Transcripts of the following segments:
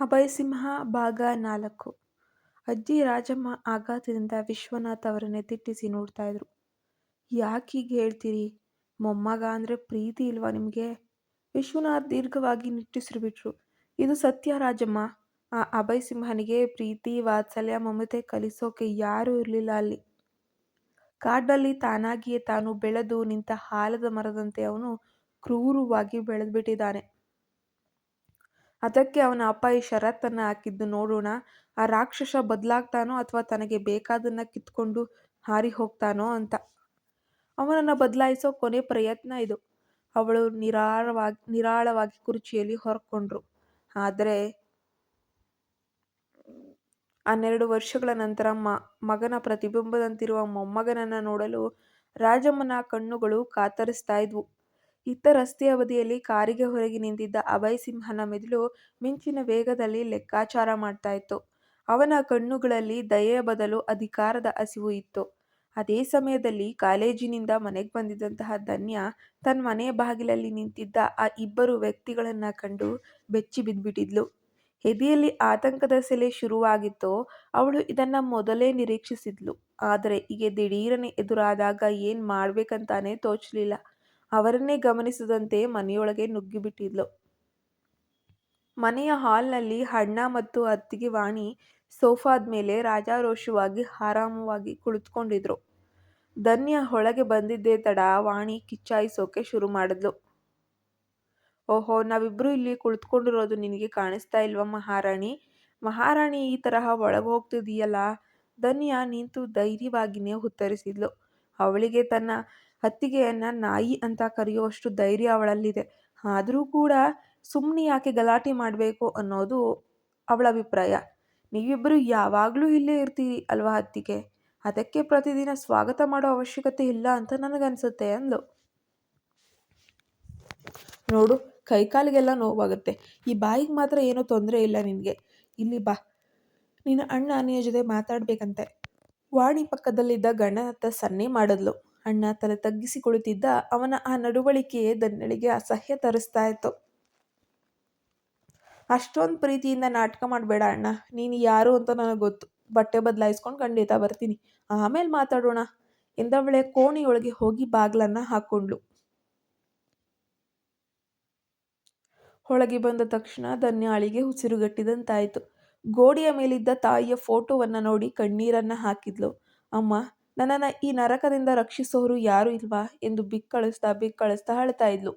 ಅಭಯಸಿಂಹ ಭಾಗ ನಾಲ್ಕು ಅಜ್ಜಿ ರಾಜಮ್ಮ ಆಘಾತದಿಂದ ವಿಶ್ವನಾಥ್ ಅವರನ್ನೇ ತಿಟ್ಟಿಸಿ ನೋಡ್ತಾ ಇದ್ರು. ಯಾಕೀಗ ಹೇಳ್ತೀರಿ? ಮೊಮ್ಮಗ ಅಂದ್ರೆ ಪ್ರೀತಿ ಇಲ್ವಾ ನಿಮಗೆ ವಿಶ್ವನಾಥ್ ದೀರ್ಘವಾಗಿ ನಿಟ್ಟುಸಿರು ಇದು ಸತ್ಯ ರಾಜಮ್ಮ. ಆ ಅಭಯಸಿಂಹನಿಗೆ ಪ್ರೀತಿ, ವಾತ್ಸಲ್ಯ, ಮಮತೆ ಕಲಿಸೋಕೆ ಯಾರೂ ಇರಲಿಲ್ಲ ಅಲ್ಲಿ. ಕಾಡಲ್ಲಿ ತಾನಾಗಿಯೇ ತಾನು ಬೆಳೆದು ನಿಂತ ಹಾಲದ ಮರದಂತೆ ಅವನು ಕ್ರೂರವಾಗಿ ಬೆಳೆದ್ಬಿಟ್ಟಿದಾನೆ. ಅದಕ್ಕೆ ಅವನ ಅಪ್ಪ ಈ ಷರತ್ತನ್ನು ಹಾಕಿದ್ದು ನೋಡೋಣ ಆ ರಾಕ್ಷಸ ಬದಲಾಗ್ತಾನೋ ಅಥವಾ ತನಗೆ ಬೇಕಾದನ್ನು ಕಿತ್ಕೊಂಡು ಹಾರಿ ಹೋಗ್ತಾನೋ ಅಂತ. ಅವನನ್ನು ಬದಲಾಯಿಸೋ ಕೊನೆ ಪ್ರಯತ್ನ ಇದು. ಅವಳು ನಿರಾಳವಾಗಿ ನಿರಾಳವಾಗಿ ಕುರ್ಚಿಯಲ್ಲಿ ಹೊರಕೊಂಡ್ರು. ಆದರೆ ಹನ್ನೆರಡು ವರ್ಷಗಳ ನಂತರ ಮಗನ ಪ್ರತಿಬಿಂಬದಂತಿರುವ ಮೊಮ್ಮಗನನ್ನು ನೋಡಲು ರಾಜಮ್ಮನ ಕಣ್ಣುಗಳು ಕಾತರಿಸ್ತಾ ಇದ್ವು. ಇತ್ತ ರಸ್ತೆಯ ಬದಿಯಲ್ಲಿ ಕಾರಿಗೆ ಹೊರಗೆ ನಿಂತಿದ್ದ ಅಭಯ್ ಸಿಂಹನ ಮೆದುಳು ಮಿಂಚಿನ ವೇಗದಲ್ಲಿ ಲೆಕ್ಕಾಚಾರ ಮಾಡ್ತಾ ಇತ್ತು. ಅವನ ಕಣ್ಣುಗಳಲ್ಲಿ ದಯೆಯ ಬದಲು ಅಧಿಕಾರದ ಹಸಿವು ಇತ್ತು. ಅದೇ ಸಮಯದಲ್ಲಿ ಕಾಲೇಜಿನಿಂದ ಮನೆಗೆ ಬಂದಿದ್ದಂತಹ ಧನ್ಯ ತನ್ನ ಮನೆಯ ಬಾಗಿಲಲ್ಲಿ ನಿಂತಿದ್ದ ಆ ಇಬ್ಬರು ವ್ಯಕ್ತಿಗಳನ್ನ ಕಂಡು ಬೆಚ್ಚಿ ಬಿದ್ಬಿಟ್ಟಿದ್ಲು. ಎದೆಯಲ್ಲಿ ಆತಂಕದ ಸೆಲೆ ಶುರುವಾಗಿತ್ತು ಅವಳು ಇದನ್ನ ಮೊದಲೇ ನಿರೀಕ್ಷಿಸಿದ್ಲು. ಆದರೆ ಹೀಗೆ ದಿಢೀರನೆ ಎದುರಾದಾಗ ಏನ್ ಮಾಡ್ಬೇಕಂತಾನೇ ತೋಚ್ಲಿಲ್ಲ. ಅವರನ್ನೇ ಗಮನಿಸದಂತೆ ಮನೆಯೊಳಗೆ ನುಗ್ಗಿಬಿಟ್ಟಿದ್ಲು. ಮನೆಯ ಹಾಲ್ನಲ್ಲಿ ಅಣ್ಣ ಮತ್ತು ಅತ್ತಿಗೆ ವಾಣಿ ಸೋಫಾದ ಮೇಲೆ ರಾಜಾರೋಷವಾಗಿ ಆರಾಮವಾಗಿ ಕುಳಿತುಕೊಂಡಿದ್ರು. ಧನ್ಯ, ಒಳಗೆ ಬಂದಿದ್ದೇ ತಡ, ವಾಣಿ ಕಿಚ್ಚಾಯಿಸೋಕೆ ಶುರು ಮಾಡಿದ್ಲು. ಓಹೋ, ನಾವಿಬ್ರು ಇಲ್ಲಿ ಕುಳಿತುಕೊಂಡಿರೋದು ನಿನಗೆ ಕಾಣಿಸ್ತಾ ಇಲ್ವಾ ಮಹಾರಾಣಿ? ಮಹಾರಾಣಿ, ಈ ತರಹ ಒಳಗೆ ಹೋಗ್ತಿದೀಯಲ್ಲ ಧನ್ಯ ನಿಂತು ಧೈರ್ಯವಾಗಿನೇ ಉತ್ತರಿಸಿದ್ಲು. ಅವಳಿಗೆ ತನ್ನ ಅತ್ತಿಗೆಯನ್ನ ನಾಯಿ ಅಂತ ಕರೆಯುವಷ್ಟು ಧೈರ್ಯ ಅವಳಲ್ಲಿದೆ. ಆದರೂ ಕೂಡ ಸುಮ್ಮನೆ ಯಾಕೆ ಗಲಾಟೆ ಮಾಡಬೇಕು ಅನ್ನೋದು ಅವಳ ಅಭಿಪ್ರಾಯ. ನೀವಿಬ್ಬರು ಯಾವಾಗಲೂ ಇಲ್ಲೇ ಇರ್ತೀರಿ ಅಲ್ವಾ ಹತ್ತಿಗೆ ಅದಕ್ಕೆ ಪ್ರತಿದಿನ ಸ್ವಾಗತ ಮಾಡೋ ಅವಶ್ಯಕತೆ ಇಲ್ಲ ಅಂತ ನನಗನ್ಸುತ್ತೆ ಅಂದ್ಲು. ನೋಡು, ಕೈಕಾಲಿಗೆಲ್ಲ ನೋವಾಗುತ್ತೆ ಈ ಬಾಯಿಗೆ ಮಾತ್ರ ಏನೂ ತೊಂದರೆ ಇಲ್ಲ ನಿನಗೆ ಇಲ್ಲಿ ಬಾ. ನಿನ್ನ ಅಣ್ಣ ನಿನ್ನ ಜೊತೆ ಮಾತಾಡಬೇಕಂತೆ ವಾಣಿ ಪಕ್ಕದಲ್ಲಿದ್ದ ಗಂಡನತ್ತ ಸನ್ನೆ ಮಾಡಿದ್ಲು. ಅಣ್ಣ ತಲೆ ತಗ್ಗಿಸಿ ಕುಳಿತಿದ್ದ. ಅವನ ಆ ನಡವಳಿಕೆ ದನ್ನಳಿಗೆ ಅಸಹ್ಯ ತರಿಸ್ತಾ ಇತ್ತು. ಅಷ್ಟೊಂದು ಪ್ರೀತಿಯಿಂದ ನಾಟಕ ಮಾಡಬೇಡ ಅಣ್ಣ. ನೀನು ಯಾರು ಅಂತ ನನಗೆ ಗೊತ್ತು. ಬಟ್ಟೆ ಬದಲಾಯಿಸ್ಕೊಂಡು ಖಂಡಿತ ಬರ್ತೀನಿ. ಆಮೇಲೆ ಮಾತಾಡೋಣ ಎಂದವಳೆ ಕೋಣೆಯೊಳಗೆ ಹೋಗಿ ಬಾಗ್ಲನ್ನ ಹಾಕ್ಕೊಂಡ್ಳು. ಒಳಗೆ ಬಂದ ತಕ್ಷಣ ಧನ್ಯಾಳಿಗೆ ಉಸಿರುಗಟ್ಟಿದಂತಾಯಿತು ಗೋಡೆಯ ಮೇಲಿದ್ದ ತಾಯಿಯ ಫೋಟೋವನ್ನ ನೋಡಿ ಕಣ್ಣೀರನ್ನ ಹಾಕಿದ್ಲು. ಅಮ್ಮ ನನ್ನನ್ನ ಈ ನರಕದಿಂದ ರಕ್ಷಿಸೋರು ಯಾರು ಇಲ್ವಾ? ಎಂದು ಬಿಕ್ಕಳಿಸ್ತಾ ಬಿಕ್ಕಳಿಸ್ತಾ ಅಳ್ತಾ ಇದ್ಲು.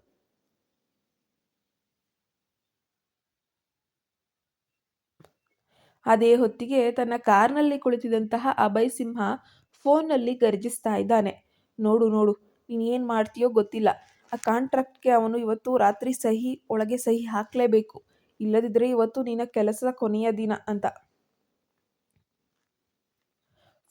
ಅದೇ ಹೊತ್ತಿಗೆ ತನ್ನ ಕಾರ್ನಲ್ಲಿ ಕುಳಿತಿದ್ದಂತಹ ಅಭಯಸಿಂಹ ಫೋನ್ನಲ್ಲಿ ಗರ್ಜಿಸ್ತಾ ಇದ್ದಾನೆ. ನೋಡು ನೋಡು, ನೀನ್ ಏನ್ ಮಾಡ್ತೀಯೋ ಗೊತ್ತಿಲ್ಲ. ಆ ಕಾಂಟ್ರಾಕ್ಟ್ಗೆ ಅವನು ಇವತ್ತು ರಾತ್ರಿ ಸಹಿ, ಒಳಗೆ ಸಹಿ ಹಾಕ್ಲೇಬೇಕು. ಇಲ್ಲದಿದ್ದರೆ ಇವತ್ತು ನಿನ್ನ ಕೆಲಸದ ಕೊನೆಯ ದಿನ ಅಂತ.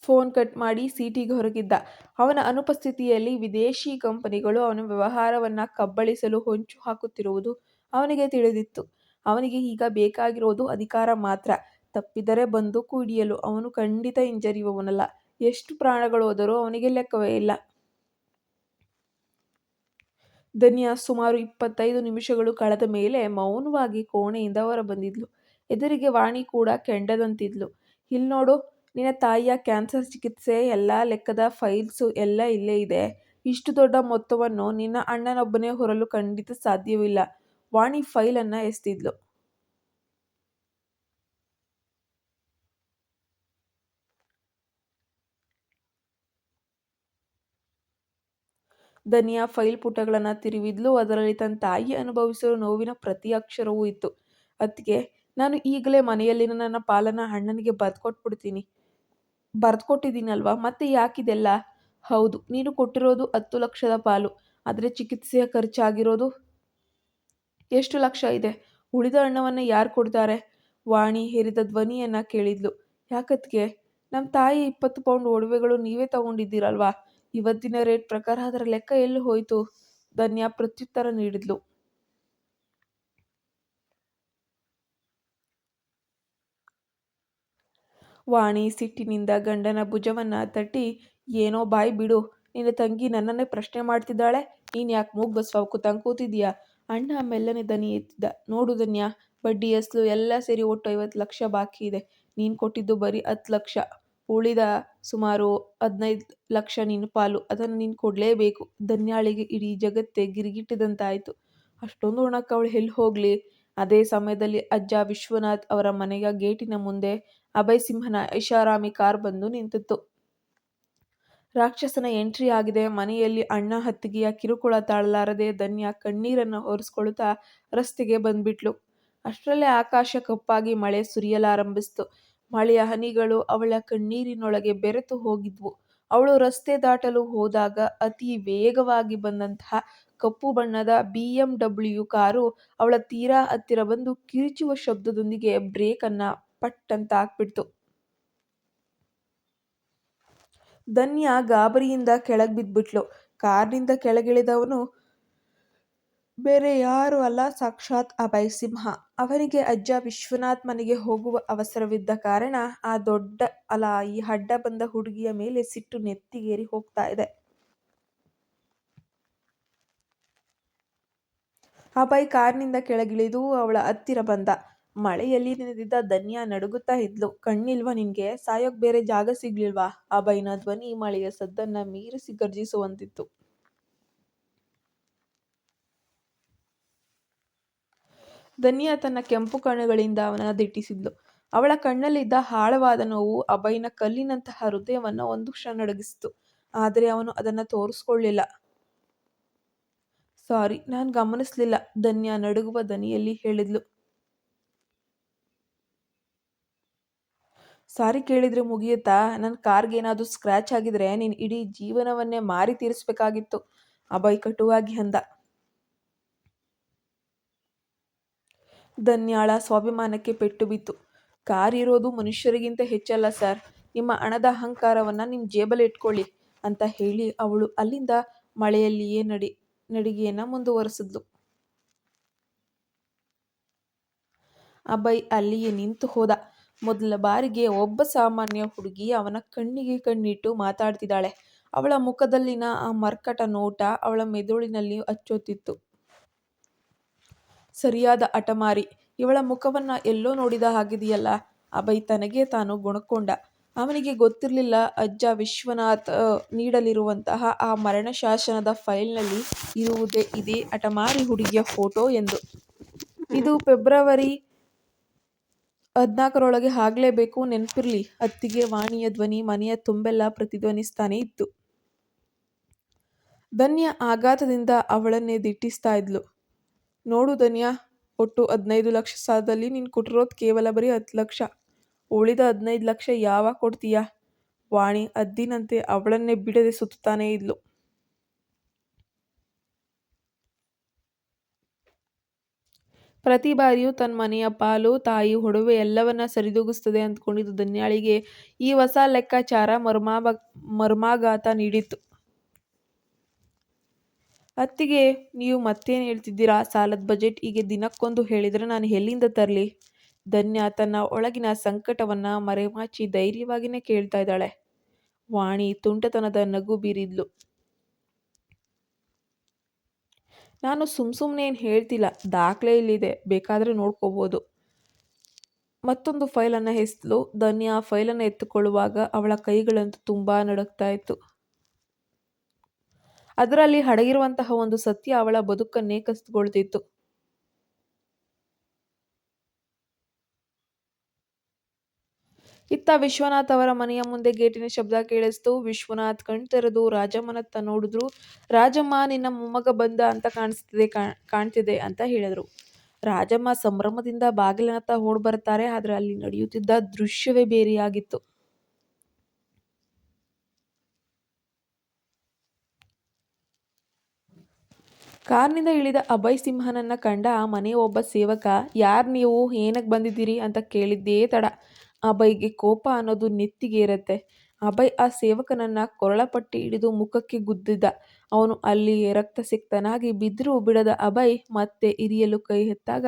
ಫೋನ್ ಕಟ್ ಮಾಡಿ ಸಿಟಿಗೆ ಹೊರಗಿದ್ದ ಅವನ ಅನುಪಸ್ಥಿತಿಯಲ್ಲಿ ವಿದೇಶಿ ಕಂಪನಿಗಳು ಅವನ ವ್ಯವಹಾರವನ್ನ ಕಬ್ಬಳಿಸಲು ಹೊಂಚು ಹಾಕುತ್ತಿರುವುದು ಅವನಿಗೆ ತಿಳಿದಿತ್ತು. ಅವನಿಗೆ ಈಗ ಬೇಕಾಗಿರೋದು ಅಧಿಕಾರ ಮಾತ್ರ. ತಪ್ಪಿದರೆ ಬಂದು ಕೂಡಿಯಲು ಅವನು ಖಂಡಿತ ಹಿಂಜರಿಯುವವನಲ್ಲ. ಎಷ್ಟು ಪ್ರಾಣಗಳು ಹೋದರೂ ಅವನಿಗೆ ಲೆಕ್ಕವೇ ಇಲ್ಲ. ಧನ್ಯಾ ಸುಮಾರು ಇಪ್ಪತ್ತೈದು ನಿಮಿಷಗಳು ಕಳೆದ ಮೇಲೆ ಮೌನವಾಗಿ ಕೋಣೆಯಿಂದ ಹೊರಬಂದಿದ್ಲು. ಎದುರಿಗೆ ವಾಣಿ ಕೂಡ ಕೆಂಡದಂತಿದ್ಲು. ಇಲ್ನೋಡು ನಿನ್ನ ತಾಯಿಯ ಕ್ಯಾನ್ಸರ್ ಚಿಕಿತ್ಸೆ, ಎಲ್ಲಾ ಲೆಕ್ಕದ ಫೈಲ್ಸು ಎಲ್ಲ ಇಲ್ಲೇ ಇದೆ. ಇಷ್ಟು ದೊಡ್ಡ ಮೊತ್ತವನ್ನು ನಿನ್ನ ಅಣ್ಣನೊಬ್ಬನೇ ಹೊರಲು ಖಂಡಿತ ಸಾಧ್ಯವಿಲ್ಲ. ವಾಣಿ ಫೈಲ್ ಅನ್ನ ಎಸೆದಿದ್ಲು. ದನಿಯ ಫೈಲ್ ಪುಟಗಳನ್ನು ತಿರುವಿದ್ಲು. ಅದರಲ್ಲಿ ತನ್ನ ತಾಯಿ ಅನುಭವಿಸಿರೋ ನೋವಿನ ಪ್ರತಿ ಅಕ್ಷರವೂ ಇತ್ತು. ಅತ್ತಿಗೆ, ನಾನು ಈಗಲೇ ಮನೆಯಲ್ಲಿನ ನನ್ನ ಪಾಲನ ಅಣ್ಣನಿಗೆ ಬರ್ದ್ಕೊಟ್ಬಿಡ್ತೀನಿ. ಬರ್ದ್ಕೊಟ್ಟಿದೀನಲ್ವಾ ಮತ್ತೆ ಯಾಕಿದೆಲ್ಲ? ಹೌದು, ನೀನು ಕೊಟ್ಟಿರೋದು ಹತ್ತು ಲಕ್ಷದ ಪಾಲು. ಆದರೆ ಚಿಕಿತ್ಸೆಯ ಖರ್ಚಾಗಿರೋದು? ಎಷ್ಟು ಲಕ್ಷ ಇದೆ? ಉಳಿದ ಹಣವನ್ನು ಯಾರು ಕೊಡ್ತಾರೆ? ವಾಣಿ ಹೇರಿದ ಧ್ವನಿಯನ್ನು ಕೇಳಿದ್ಲು. ಯಾಕತ್ಗೆ? ನಮ್ಮ ತಾಯಿ ಇಪ್ಪತ್ತು ಪೌಂಡ್ ಒಡವೆಗಳು ನೀವೇ ತಗೊಂಡಿದ್ದೀರಲ್ವಾ? ಇವತ್ತಿನ ರೇಟ್ ಪ್ರಕಾರ ಅದರ ಲೆಕ್ಕ ಎಲ್ಲಿ ಹೋಯಿತು ಧನ್ಯ ಪ್ರತ್ಯುತ್ತರ ನೀಡಿದ್ಲು. ವಾಣಿ ಸಿಟ್ಟಿನಿಂದ ಗಂಡನ ಭುಜವನ್ನು ತಟ್ಟಿ, ಏನೋ ಬಾಯಿ ಬಿಡು. ನಿನ್ನ ತಂಗಿ ನನ್ನನ್ನೇ ಪ್ರಶ್ನೆ ಮಾಡ್ತಿದ್ದಾಳೆ. ನೀನ್ ಯಾಕೆ ಮೂಗ್ ಬಸ್ವ ಕೂತಂಗ್ ಕೂತಿದೀಯ? ಅಣ್ಣ ಮೆಲ್ಲನೆ ದನಿ ಎತ್ತಿದ್ದ ನೋಡು ಧನ್ಯ, ಬಡ್ಡಿ ಅಸಲು ಎಲ್ಲ ಸೇರಿ ಒಟ್ಟು ಐವತ್ತು ಲಕ್ಷ ಬಾಕಿ ಇದೆ ನೀನು ಕೊಟ್ಟಿದ್ದು ಬರೀ ಹತ್ತು ಲಕ್ಷ ಉಳಿದ ಸುಮಾರು ಹದಿನೈದು ಲಕ್ಷ ನಿನ್ನ ಪಾಲು ಅದನ್ನು ನೀನು ಕೊಡಲೇಬೇಕು ಧನ್ಯಾಳಿಗೆ ಇಡೀ ಜಗತ್ತೇ ಗಿರಿಗಿಟ್ಟಿದಂತಾಯಿತು ಅಷ್ಟೊಂದು ಹಣಕ್ಕೆ ಅವಳು ಎಲ್ಲಿ ಹೋಗಲಿ ಅದೇ ಸಮಯದಲ್ಲಿ ಅಜ್ಜ ವಿಶ್ವನಾಥ್ ಅವರ ಮನೆಯ ಗೇಟಿನ ಮುಂದೆ ಅಭಯ್ ಸಿಂಹನ ಐಷಾರಾಮಿ ಕಾರ್ ಬಂದು ನಿಂತಿತ್ತು. ರಾಕ್ಷಸನ ಎಂಟ್ರಿ ಆಗಿದೆ. ಮನೆಯಲ್ಲಿ ಅಣ್ಣ ಹತ್ತಿಗೆಯ ಕಿರುಕುಳ ತಾಳಲಾರದೆ ಧನ್ಯ ಕಣ್ಣೀರನ್ನು ಹೊರಿಸ್ಕೊಳ್ತಾ ರಸ್ತೆಗೆ ಬಂದ್ಬಿಟ್ಲು. ಅಷ್ಟರಲ್ಲೇ ಆಕಾಶ ಕಪ್ಪಾಗಿ ಮಳೆ ಸುರಿಯಲಾರಂಭಿಸ್ತು. ಮಳೆಯ ಹನಿಗಳು ಅವಳ ಕಣ್ಣೀರಿನೊಳಗೆ ಬೆರೆತು ಹೋಗಿದ್ವು. ಅವಳು ರಸ್ತೆ ದಾಟಲು ಹೋದಾಗ ಅತಿ ವೇಗವಾಗಿ ಬಂದಂತಹ ಕಪ್ಪು ಬಣ್ಣದ ಬಿ ಎಂ ಡಬ್ಲ್ಯೂ ಕಾರು ಅವಳ ತೀರಾ ಹತ್ತಿರ ಬಂದು ಕಿರಿಚುವ ಶಬ್ದದೊಂದಿಗೆ ಬ್ರೇಕ್ ಅನ್ನ ಪಟ್ ಅಂತ ಆಗ್ಬಿಡ್ತು ಧನ್ಯ ಗಾಬರಿಯಿಂದ ಕೆಳಗೆ ಬಿದ್ಬಿಟ್ಲು. ಕಾರ್ನಿಂದ ಕೆಳಗಿಳಿದವನು, ಬೇರೆ ಯಾರು ಅಲ್ಲ, ಸಾಕ್ಷಾತ್ ಅಭಯ್ ಸಿಂಹ. ಅವನಿಗೆ ಅಜ್ಜ ವಿಶ್ವನಾಥ್ ಮನೆಗೆ ಹೋಗುವ ಅವಸರವಿದ್ದ ಕಾರಣ ಆ ದೊಡ್ಡ ಅಲ, ಈ ಅಡ್ಡ ಬಂದ ಹುಡುಗಿಯ ಮೇಲೆ ಸಿಟ್ಟು ನೆತ್ತಿಗೇರಿ ಹೋಗ್ತಾ ಇದೆ. ಅಭಯ್ ಕಾರ್ನಿಂದ ಕೆಳಗಿಳಿದು ಅವಳ ಹತ್ತಿರ ಬಂದ. ಮಳೆಯಲ್ಲಿ ನೆನೆದಿದ್ದ ಧನ್ಯ ನಡುಗುತ್ತಾ ಇದ್ಲು. ಕಣ್ಣಿಲ್ವಾ ನಿನ್ಗೆ? ಸಾಯೋಕ್ ಬೇರೆ ಜಾಗ ಸಿಗ್ಲಿಲ್ವಾ ಅಭಯ್ನ ಧ್ವನಿ ಮಳೆಯ ಸದ್ದನ್ನ ಮೀರಿಸಿ ಗರ್ಜಿಸುವಂತಿತ್ತು. ಧನ್ಯ ತನ್ನ ಕೆಂಪು ಕಣ್ಣುಗಳಿಂದ ಅವನ ದಿಟ್ಟಿಸಿದ್ಲು. ಅವಳ ಕಣ್ಣಲ್ಲಿದ್ದ ಆಳವಾದ ನೋವು ಅಭಯ್ನ ಕಲ್ಲಿನಂತಹ ಹೃದಯವನ್ನ ಒಂದು ಕ್ಷಣ ನಡಗಿಸಿತು. ಆದರೆ ಅವನು ಅದನ್ನ ತೋರಿಸ್ಕೊಳ್ಳಿಲ್ಲ. ಸಾರಿ, ನಾನು ಗಮನಿಸ್ಲಿಲ್ಲ, ಧನ್ಯ ನಡುಗುವ ದನಿಯಲ್ಲಿ ಹೇಳಿದ್ಲು. ಸಾರಿ ಕೇಳಿದ್ರೆ ಮುಗಿಯುತ್ತಾ? ನನ್ನ ಕಾರ್ಗೆ ಏನಾದರೂ ಸ್ಕ್ರ್ಯಾಚ್ ಆಗಿದ್ರೆ ನೀನು ಇಡೀ ಜೀವನವನ್ನೇ ಮಾರಿ ತೀರಿಸಬೇಕಾಗಿತ್ತು. ಅಭಯ್ ಕಟುವಾಗಿ ಅಂದ. ಧನ್ಯಾಳ ಸ್ವಾಭಿಮಾನಕ್ಕೆ ಪೆಟ್ಟು ಬಿತ್ತು. ಕಾರ್ ಇರೋದು ಮನುಷ್ಯರಿಗಿಂತ ಹೆಚ್ಚಲ್ಲ ಸರ್. ನಿಮ್ಮ ಹಣದ ಅಹಂಕಾರವನ್ನ ನಿಮ್ಮ ಜೇಬಲ್ಲಿ ಇಟ್ಕೊಳ್ಳಿ ಅಂತ ಹೇಳಿ ಅವಳು ಅಲ್ಲಿಂದ ಮಳೆಯಲ್ಲಿಯೇ ನಡಿ, ನಡಿಗೆಯನ್ನ ಮುಂದುವರೆಸಿದ್ಲು. ಅಭಯ್ ಅಲ್ಲಿಯೇ ನಿಂತು ಹೋದ. ಮೊದಲ ಬಾರಿಗೆ ಒಬ್ಬ ಸಾಮಾನ್ಯ ಹುಡುಗಿ ಅವನ ಕಣ್ಣಿಗೆ ಕಣ್ಣಿಟ್ಟು ಮಾತಾಡ್ತಿದ್ದಾಳೆ. ಅವಳ ಮುಖದಲ್ಲಿನ ಆ ಮರ್ಕಟ ನೋಟ ಅವಳ ಮೆದುಳಿನಲ್ಲಿ ಅಚ್ಚೊತ್ತಿತ್ತು. ಸರಿಯಾದ ಅಟಮಾರಿ ಇವಳ ಮುಖವನ್ನ ಎಲ್ಲೋ ನೋಡಿದ ಹಾಗಿದೆಯಲ್ಲ, ಅಭಯ್ ತನಗೆ ತಾನು ಗುಣಕೊಂಡ. ಅವನಿಗೆ ಗೊತ್ತಿರಲಿಲ್ಲ, ಅಜ್ಜ ವಿಶ್ವನಾಥ್ ನೀಡಲಿರುವಂತಹ ಆ ಮರಣ ಶಾಸನದ ಫೈಲ್ನಲ್ಲಿ ಇರುವುದೇ ಇದೇ ಅಟಮಾರಿ ಹುಡುಗಿಯ ಫೋಟೋ ಎಂದು. ಇದು ಫೆಬ್ರವರಿ ಹದ್ನಾಲ್ಕರೊಳಗೆ ಆಗ್ಲೇಬೇಕು, ನೆನಪಿರ್ಲಿ. ಅತ್ತಿಗೆ, ವಾಣಿಯ ಧ್ವನಿ, ಮನೆಯ ತುಂಬೆಲ್ಲ ಪ್ರತಿಧ್ವನಿಸ್ತಾನೇ ಇತ್ತು. ಧನ್ಯ ಆಘಾತದಿಂದ ಅವಳನ್ನೇ ದಿಟ್ಟಿಸ್ತಾ ಇದ್ಲು. ನೋಡು ಧನ್ಯ, ಒಟ್ಟು ಹದಿನೈದು ಲಕ್ಷ ಸಾಲದಲ್ಲಿ ನೀನು ಕೊಟ್ಟಿರೋದು ಕೇವಲ ಬರೀ ಹತ್ತು ಲಕ್ಷ. ಉಳಿದ ಹದಿನೈದು ಲಕ್ಷ ಯಾವಾಗ ಕೊಡ್ತೀಯಾ? ವಾಣಿ ಅದ್ದಿನಂತೆ ಅವಳನ್ನೇ ಬಿಡದೆ ಸುತ್ತಾನೇ ಇದ್ಲು. ಪ್ರತಿ ಬಾರಿಯೂ ತನ್ನ ಮನೆಯ ಪಾಲು, ತಾಯಿ ಒಡವೆ ಎಲ್ಲವನ್ನ ಸರಿದೂಗಿಸ್ತದೆ ಅಂದ್ಕೊಂಡಿದ್ದು ಧನ್ಯಾಳಿಗೆ ಈ ಹೊಸ ಲೆಕ್ಕಾಚಾರ ಮರ್ಮಾಭ ಮರ್ಮಾಘಾತ ನೀಡಿತ್ತು. ಅತ್ತಿಗೆ, ನೀವು ಮತ್ತೇನು ಹೇಳ್ತಿದ್ದೀರಾ? ಸಾಲದ ಬಜೆಟ್ ಹೀಗೆ ದಿನಕ್ಕೊಂದು ಹೇಳಿದ್ರೆ ನಾನು ಎಲ್ಲಿಂದ ತರಲಿ? ಧನ್ಯ ತನ್ನ ಒಳಗಿನ ಸಂಕಟವನ್ನ ಮರೆಮಾಚಿ ಧೈರ್ಯವಾಗಿನೇ ಕೇಳ್ತಾ ಇದ್ದಾಳೆ. ವಾಣಿ ತುಂಟತನದ ನಗು ಬೀರಿದ್ಲು. ನಾನು ಸುಮ್ಮ ಸುಮ್ಮನೆ ಏನು ಹೇಳ್ತಿಲ್ಲ. ದಾಖಲೆ ಇಲ್ಲಿದೆ. ಬೇಕಾದರೆ ನೋಡ್ಕೋಬೋದು. ಮತ್ತೊಂದು ಫೈಲನ್ನು ಹೆಸಲು. ಧನ್ಯ ಫೈಲನ್ನು ಎತ್ತುಕೊಳ್ಳುವಾಗ ಅವಳ ಕೈಗಳಂತೂ ತುಂಬ ನಡುಕ್ತಾ ಇತ್ತು. ಅದರಲ್ಲಿ ಅಡಗಿರುವಂತಹ ಒಂದು ಸತ್ಯ ಅವಳ ಬದುಕನ್ನೇ ಕಸಿದುಕೊಳ್ತಿತ್ತು ಇತ್ತ ವಿಶ್ವನಾಥ್ ಅವರ ಮನೆಯ ಮುಂದೆ ಗೇಟಿನ ಶಬ್ದ ಕೇಳಿಸ್ತು. ವಿಶ್ವನಾಥ್ ಕಣ್ತೆರೆದು ರಾಜಮ್ಮನತ್ತ ನೋಡಿದ್ರು. ರಾಜಮ್ಮ, ನಿನ್ನ ಮೊಮ್ಮಗ ಬಂದ ಅಂತ ಕಾಣಿಸ್ತಿದೆ ಕಾಣ್ತಿದೆ ಅಂತ ಹೇಳಿದ್ರು. ರಾಜಮ್ಮ ಸಂಭ್ರಮದಿಂದ ಬಾಗಿಲಿನತ್ತ ಓಡ್ ಬರ್ತಾರೆ, ಆದ್ರೆ ಅಲ್ಲಿ ನಡೆಯುತ್ತಿದ್ದ ದೃಶ್ಯವೇ ಬೇರೆಯಾಗಿತ್ತು. ಕಾರ್ನಿಂದ ಇಳಿದ ಅಭಯ್ ಸಿಂಹನನ್ನ ಕಂಡ ಆ ಮನೆಯ ಒಬ್ಬ ಸೇವಕ, ಯಾರ್ ನೀವು? ಏನಕ್ಕೆ ಬಂದಿದ್ದೀರಿ? ಅಂತ ಕೇಳಿದ್ದೇ ತಡ. ಅಭಯ್ಗೆ ಕೋಪ ಅನ್ನೋದು ನೆತ್ತಿಗೇರತ್ತೆ ಅಭಯ್ ಆ ಸೇವಕನನ್ನ ಕೊರಳಪಟ್ಟಿ ಹಿಡಿದು ಮುಖಕ್ಕೆ ಗುದ್ದಿದ್ದ ಅವನು ಅಲ್ಲಿಯೇ ರಕ್ತಸಿಕ್ತನಾಗಿ ಬಿದ್ದರೂ ಬಿಡದ ಅಭಯ್ ಮತ್ತೆ ಇರಿಯಲು ಕೈ ಎತ್ತಾಗ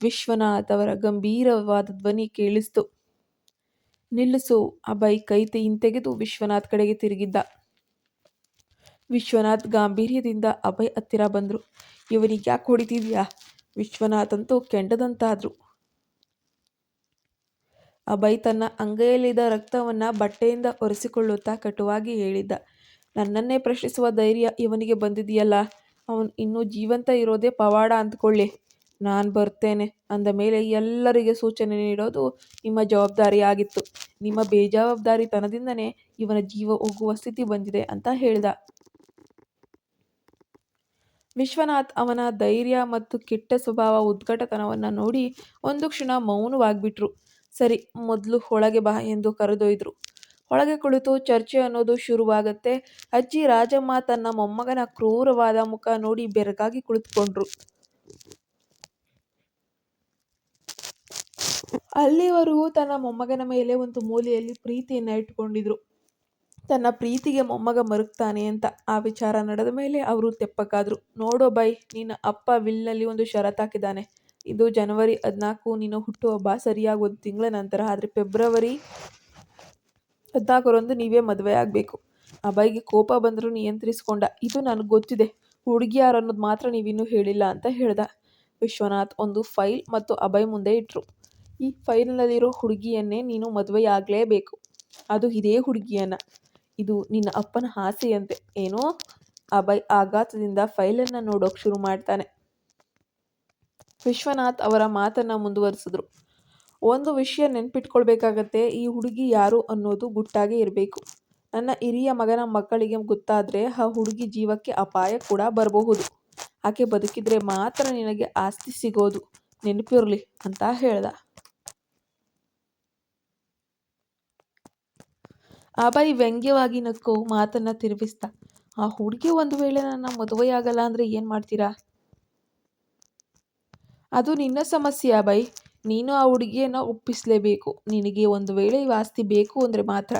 ವಿಶ್ವನಾಥ್ ಅವರ ಗಂಭೀರವಾದ ಧ್ವನಿ ಕೇಳಿಸ್ತು. ನಿಲ್ಲಿಸು, ಅಭಯ್ ಕೈ ಹಿಂತೆಗೆದು ವಿಶ್ವನಾಥ್ ಕಡೆಗೆ ತಿರುಗಿದ್ದ. ವಿಶ್ವನಾಥ್ ಗಾಂಭೀರ್ಯದಿಂದ ಅಭಯ್ ಹತ್ತಿರ ಬಂದರು. ಇವನಿಗೆ ಯಾಕೆ ಹೊಡಿತಿದ್ಯಾ? ವಿಶ್ವನಾಥ್ ಅಂತೂ ಕೆಂಡದಂತಾದ್ರು. ಅಭಯ್ ತನ್ನ ಅಂಗೈಯಲ್ಲಿದ್ದ ರಕ್ತವನ್ನ ಬಟ್ಟೆಯಿಂದ ಒರೆಸಿಕೊಳ್ಳುತ್ತಾ ಕಟುವಾಗಿ ಹೇಳಿದ್ದ. ನನ್ನನ್ನೇ ಪ್ರಶ್ನಿಸುವ ಧೈರ್ಯ ಇವನಿಗೆ ಬಂದಿದೆಯಲ್ಲ, ಅವನು ಇನ್ನೂ ಜೀವಂತ ಇರೋದೇ ಪವಾಡ ಅಂದ್ಕೊಳ್ಳಿ. ನಾನು ಬರ್ತೇನೆ ಅಂದ ಮೇಲೆ ಎಲ್ಲರಿಗೆ ಸೂಚನೆ ನೀಡೋದು ನಿಮ್ಮ ಜವಾಬ್ದಾರಿಯಾಗಿತ್ತು. ನಿಮ್ಮ ಬೇಜವಾಬ್ದಾರಿತನದಿಂದನೇ ಇವನ ಜೀವ ಹೋಗುವ ಸ್ಥಿತಿ ಬಂದಿದೆ ಅಂತ ಹೇಳ್ದ. ವಿಶ್ವನಾಥ್ ಅವನ ಧೈರ್ಯ ಮತ್ತು ಕೆಟ್ಟ ಸ್ವಭಾವ ಉದ್ಘಟತನವನ್ನು ನೋಡಿ ಒಂದು ಕ್ಷಣ ಮೌನವಾಗ್ಬಿಟ್ರು. ಸರಿ, ಮೊದಲು ಒಳಗೆ ಬಾ ಎಂದು ಕರೆದೊಯ್ದರು ಒಳಗೆ ಕುಳಿತು ಚರ್ಚೆ ಅನ್ನೋದು ಶುರುವಾಗತ್ತೆ. ಅಜ್ಜಿ ರಾಜಮ್ಮ ತನ್ನ ಮೊಮ್ಮಗನ ಕ್ರೂರವಾದ ಮುಖ ನೋಡಿ ಬೆರಗಾಗಿ ಕುಳಿತುಕೊಂಡ್ರು. ಅಲ್ಲಿವರೆಗೂ ತನ್ನ ಮೊಮ್ಮಗನ ಮೇಲೆ ಒಂದು ಮೂಲೆಯಲ್ಲಿ ಪ್ರೀತಿಯನ್ನ ಇಟ್ಕೊಂಡಿದ್ರು. ತನ್ನ ಪ್ರೀತಿಗೆ ಮೊಮ್ಮಗ ಮರುಗ್ತಾನೆ ಅಂತ. ಆ ವಿಚಾರ ನಡೆದ ಮೇಲೆ ಅವರು ತೆಪ್ಪಗಾದ್ರು. ನೋಡೋ ಬೈ ನಿನ್ನ ಅಪ್ಪ ವಿಲ್ನಲ್ಲಿ ಒಂದು ಷರತ್ತಾಕಿದಾನೆ. ಇಂದು ಜನವರಿ ಹದಿನಾಲ್ಕು, ನೀನು ಹುಟ್ಟುಹಬ್ಬ ಸರಿಯಾಗಿ ಒಂದು ತಿಂಗಳ ನಂತರ. ಆದರೆ ಫೆಬ್ರವರಿ ಹದಿನಾಲ್ಕರಂದು ನೀವೇ ಮದುವೆ ಆಗಬೇಕು ಅಭಯ್ಗೆ ಕೋಪ ಬಂದರೂ ನಿಯಂತ್ರಿಸ್ಕೊಂಡ. ಇದು ನನಗೆ ಗೊತ್ತಿದೆ. ಹುಡುಗಿಯಾರು ಅನ್ನೋದು ಮಾತ್ರ ನೀವಿನ್ನೂ ಹೇಳಿಲ್ಲ ಅಂತ ಹೇಳ್ದ. ವಿಶ್ವನಾಥ್ ಒಂದು ಫೈಲ್ ಮತ್ತು ಅಭಯ್ ಮುಂದೆ ಇಟ್ಟರು ಈ ಫೈಲ್ನಲ್ಲಿರೋ ಹುಡುಗಿಯನ್ನೇ ನೀನು ಮದುವೆಯಾಗಲೇಬೇಕು ಅದು ಇದೇ ಹುಡುಗಿಯನ್ನು ಇದು ನಿನ್ನ ಅಪ್ಪನ ಆಸೆಯಂತೆ. ಏನೋ ಅಭಯ್ ಆಘಾತದಿಂದ ಫೈಲನ್ನು ನೋಡೋಕೆ ಶುರು ಮಾಡ್ತಾನೆ. ವಿಶ್ವನಾಥ್ ಅವರ ಮಾತನ್ನ ಮುಂದುವರಿಸಿದ್ರು ಒಂದು ವಿಷಯ ನೆನ್ಪಿಟ್ಕೊಳ್ಬೇಕಾಗತ್ತೆ. ಈ ಹುಡುಗಿ ಯಾರು ಅನ್ನೋದು ಗುಟ್ಟಾಗಿ ಇರಬೇಕು ನನ್ನ ಹಿರಿಯ ಮಗನ ಮಕ್ಕಳಿಗೆ ಗೊತ್ತಾದರೆ ಆ ಹುಡುಗಿ ಜೀವಕ್ಕೆ ಅಪಾಯ ಕೂಡ ಬರಬಹುದು ಆಕೆ ಬದುಕಿದ್ರೆ ಮಾತ್ರ ನಿನಗೆ ಆಸ್ತಿ ಸಿಗೋದು. ನೆನಪಿರಲಿ ಅಂತ ಹೇಳ್ದ. ಅಭಯ್ ವ್ಯಂಗ್ಯವಾಗಿ ನಕ್ಕು ಮಾತನ್ನ ತಿರುಗಿಸ್ದ. ಆ ಹುಡುಗಿ ಒಂದು ವೇಳೆ ನನ್ನ ಮದುವೆಯಾಗಲ್ಲ ಅಂದ್ರೆ ಏನು ಮಾಡ್ತೀರಾ? ಅದು ನಿನ್ನ ಸಮಸ್ಯೆ ಬೈ ನೀನು ಆ ಹುಡುಗಿಯನ್ನು ಒಪ್ಪಿಸಲೇಬೇಕು ನಿನಗೆ ಒಂದು ವೇಳೆ ಈ ಆಸ್ತಿ ಬೇಕು ಅಂದರೆ ಮಾತ್ರ.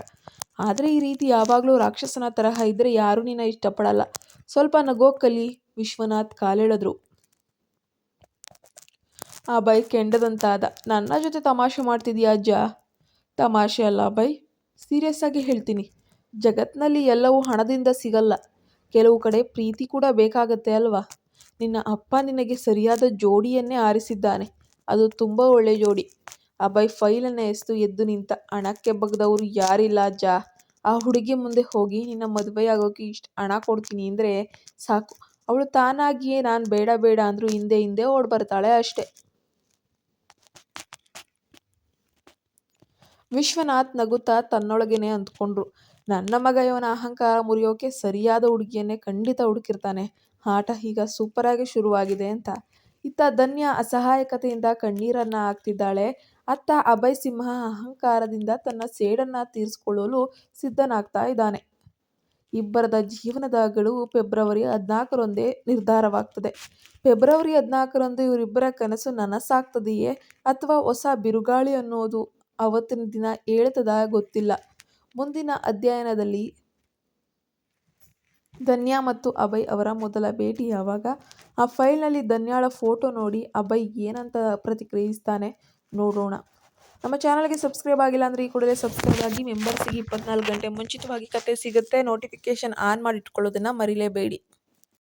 ಆದರೆ ಈ ರೀತಿ ಯಾವಾಗಲೂ ರಾಕ್ಷಸನ ತರಹ ಇದ್ದರೆ ಯಾರೂ ನಿನ್ನ ಇಷ್ಟಪಡಲ್ಲ. ಸ್ವಲ್ಪ ನಗೋಕಲಿ ಕಲಿ. ವಿಶ್ವನಾಥ್ ಕಾಲೆಳೆದ್ರು. ಆ ಬೈ ಕೆಂಡದಂತಾದ. ನನ್ನ ಜೊತೆ ತಮಾಷೆ ಮಾಡ್ತಿದ್ಯಾ ಅಜ್ಜ? ತಮಾಷೆ ಅಲ್ಲ ಬೈ ಸೀರಿಯಸ್ ಆಗಿ ಹೇಳ್ತೀನಿ. ಜಗತ್ತಿನಲ್ಲಿ ಎಲ್ಲವೂ ಹಣದಿಂದ ಸಿಗಲ್ಲ. ಕೆಲವು ಕಡೆ ಪ್ರೀತಿ ಕೂಡ ಬೇಕಾಗತ್ತೆ ಅಲ್ವಾ? ನಿನ್ನ ಅಪ್ಪ ನಿನಗೆ ಸರಿಯಾದ ಜೋಡಿಯನ್ನೇ ಆರಿಸಿದ್ದಾನೆ. ಅದು ತುಂಬಾ ಒಳ್ಳೆ ಜೋಡಿ. ಅಭಯ್ ಫೈಲನ್ನು ಎಸೆದು ಎದ್ದು ನಿಂತ. ಹಣಕ್ಕೆ ಬಗ್ದವರು ಯಾರಿಲ್ಲ ಅಜ್ಜ. ಆ ಹುಡುಗಿ ಮುಂದೆ ಹೋಗಿ ನಿನ್ನ ಮದುವೆ ಆಗೋಕೆ ಇಷ್ಟು ಹಣ ಕೊಡ್ತೀನಿ ಅಂದ್ರೆ ಸಾಕು. ಅವಳು ತಾನಾಗಿಯೇ ನಾನು ಬೇಡ ಬೇಡ ಅಂದ್ರೂ ಹಿಂದೆ ಹಿಂದೆ ಓಡ್ಬರ್ತಾಳೆ ಅಷ್ಟೆ ವಿಶ್ವನಾಥ್ ನಗುತ್ತಾ ತನ್ನೊಳಗೇನೆ ಅಂದ್ಕೊಂಡ್ರು. ನನ್ನ ಮಗ ಇವನ ಅಹಂಕಾರ ಮುರಿಯೋಕೆ ಸರಿಯಾದ ಹುಡುಗಿಯನ್ನೇ ಖಂಡಿತ ಹುಡುಕಿರ್ತಾನೆ. ಆಟ ಈಗ ಸೂಪರಾಗಿ ಶುರುವಾಗಿದೆ ಅಂತ. ಇತ್ತ ಧನ್ಯ ಅಸಹಾಯಕತೆಯಿಂದ ಕಣ್ಣೀರನ್ನು ಹಾಕ್ತಿದ್ದಾಳೆ. ಅತ್ತ ಅಭಯ್ ಸಿಂಹ ಅಹಂಕಾರದಿಂದ ತನ್ನ ಸೇಡನ್ನ ತೀರಿಸಿಕೊಳ್ಳಲು ಸಿದ್ಧನಾಗ್ತಾ ಇದ್ದಾನೆ. ಇಬ್ಬರದ ಜೀವನದ ಗಡುವು ಫೆಬ್ರವರಿ ಹದಿನಾಲ್ಕರೊಂದೇ ನಿರ್ಧಾರವಾಗ್ತದೆ. ಫೆಬ್ರವರಿ ಹದಿನಾಲ್ಕರಂದು ಇವರಿಬ್ಬರ ಕನಸು ನನಸಾಗ್ತದೆಯೇ ಅಥವಾ ಹೊಸ ಬಿರುಗಾಳಿ ಅನ್ನೋದು ಅವತ್ತಿನ ದಿನ ಏಳ್ತದ ಗೊತ್ತಿಲ್ಲ. ಮುಂದಿನ ಅಧ್ಯಾಯದಲ್ಲಿ ಧನ್ಯ ಮತ್ತು ಅಭಯ್ ಅವರ ಮೊದಲ ಭೇಟಿ ಯಾವಾಗ? ಆ ಫೈಲ್ನಲ್ಲಿ ಧನ್ಯಾಳ ಫೋಟೋ ನೋಡಿ ಅಭಯ್ ಏನಂತ ಪ್ರತಿಕ್ರಿಯಿಸ್ತಾನೆ? ನೋಡೋಣ. ನಮ್ಮ ಚಾನಲ್ಗೆ ಸಬ್ಸ್ಕ್ರೈಬ್ ಆಗಿಲ್ಲ ಅಂದರೆ ಈ ಕೂಡಲೇ ಸಬ್ಸ್ಕ್ರೈಬ್ ಆಗಿ. ಮೆಂಬರ್ಸಿಗೆ ಇಪ್ಪತ್ನಾಲ್ಕು ಗಂಟೆ ಮುಂಚಿತವಾಗಿ ಕತೆ ಸಿಗುತ್ತೆ. ನೋಟಿಫಿಕೇಷನ್ ಆನ್ ಮಾಡಿ ಮರಿಲೇಬೇಡಿ ಮರೀಲೇಬೇಡಿ.